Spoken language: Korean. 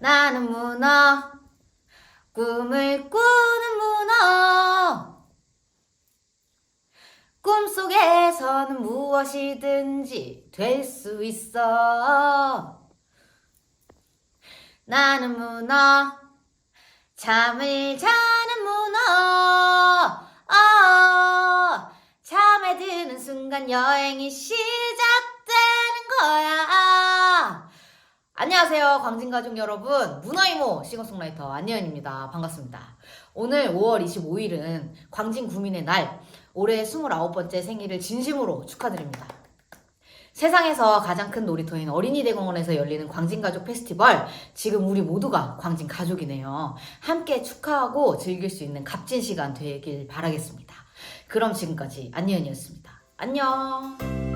나는 문어. 꿈을 꾸는 문어. 꿈속에서는 무엇이든지 될 수 있어. 나는 문어. 잠을 자는 문어. 어, 잠에 드는 순간 여행이 시 안녕하세요 광진가족 여러분. 문어이모 싱어송라이터 안예은입니다. 반갑습니다. 오늘 5월 25일은 광진 구민의 날 올해 29번째 생일을 진심으로 축하드립니다. 세상에서 가장 큰 놀이터인 어린이 대공원에서 열리는 광진가족 페스티벌 지금 우리 모두가 광진 가족이네요. 함께 축하하고 즐길 수 있는 값진 시간 되길 바라겠습니다. 그럼 지금까지 안예은이었습니다. 안녕